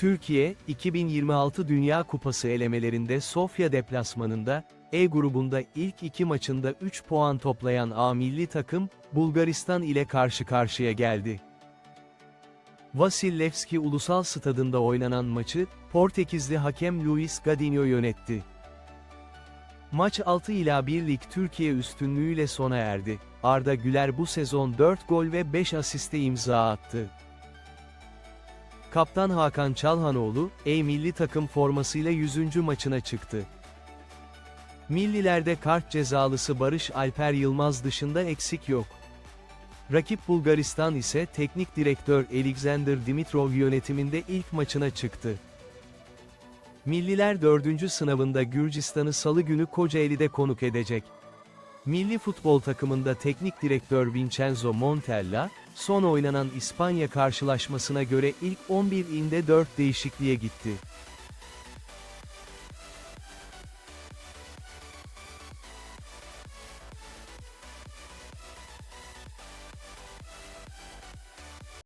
Türkiye, 2026 Dünya Kupası elemelerinde Sofya deplasmanında, E grubunda ilk iki maçında 3 puan toplayan A milli takım, Bulgaristan ile karşı karşıya geldi. Vasillevski Ulusal Stadında oynanan maçı, Portekizli hakem Luis Gadinho yönetti. Maç 6 ila 1'lik Türkiye üstünlüğüyle sona erdi. Arda Güler bu sezon 4 gol ve 5 asiste imza attı. Kaptan Hakan Çalhanoğlu, E milli takım formasıyla 100. maçına çıktı. Millilerde kart cezalısı Barış Alper Yılmaz dışında eksik yok. Rakip Bulgaristan ise teknik direktör Alexander Dimitrov yönetiminde ilk maçına çıktı. Milliler 4. sınavında Gürcistan'ı salı günü Kocaeli'de konuk edecek. Milli futbol takımında teknik direktör Vincenzo Montella, son oynanan İspanya karşılaşmasına göre ilk 11 inde 4 değişikliğe gitti.